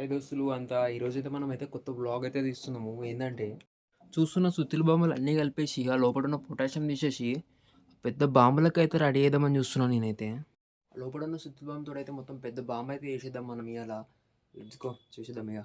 Hi దోస్తులు అంతా ఈరోజు అయితే మనం అయితే కొత్త బ్లాగ్ అయితే తీస్తున్నాము. ఏంటంటే చూస్తున్న సుత్తిల బాంబులు అన్నీ కలిపేసి ఇక లోపల ఉన్న పొటాషియం తీసేసి పెద్ద బాంబులకు అయితే రెడీ చేద్దామని చూస్తున్నాను నేనైతే. లోపల ఉన్న సుత్తిల బాంబుతో అయితే మొత్తం పెద్ద బాంబు అయితే వేసేద్దాం మనం ఇవాళ ఇచ్చుకో చేసేద్దాం ఇక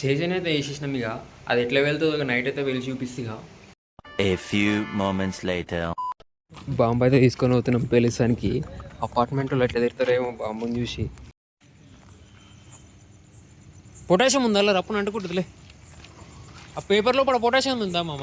చేసిన అయితే వేసేసినాం ఇక అది ఎట్లా వెళ్తుందో ఇక నైట్ అయితే వెళ్ళి చూపిస్తే ఇక A few moments later. Bomb అయితే తీసుకొని పోతున్నాం పేలిస్తానికి అపార్ట్మెంట్లో ఎట్లా తిడతారేమో బాంబుని చూసి. పొటాషియం ఉందా రప్పున అంటుకుంటుందిలే. ఆ పేపర్లో కూడా పొటాషియం ఉందా మామ?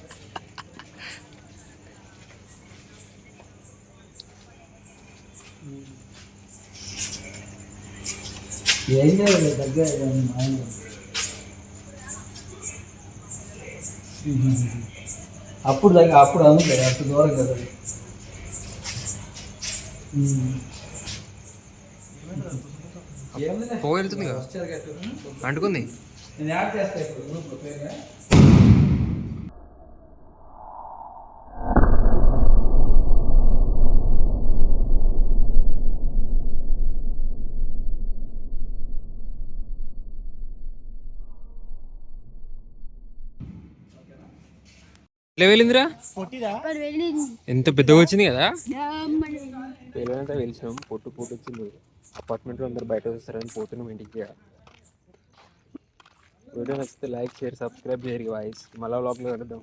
ఏం చేయాలి? దగ్గర ఆయన అప్పుడు దగ్గర అప్పుడు అందుతాడు అప్పుడు దూరం కదా. పొగ వెళ్తుంది కదా అంటుకుంది? నేను యాడ్ చేస్తా ఇప్పుడు గ్రూప్లో పేరుగా ఎట్లా వెళ్ళిందిరా? ఎంత పెద్దగా వచ్చింది కదా? పేలంతా వెలిసినాం పొట్టు పొట్టు వచ్చింది. అపార్ట్మెంట్లో అందరు బయట వస్తారని పోతున్నాం ఇంటికి. వీడియో నచ్చితే లైక్ షేర్ సబ్స్క్రైబ్ చేయరు వాయిస్ మళ్ళా బ్లాగ్లో కలుద్దాం.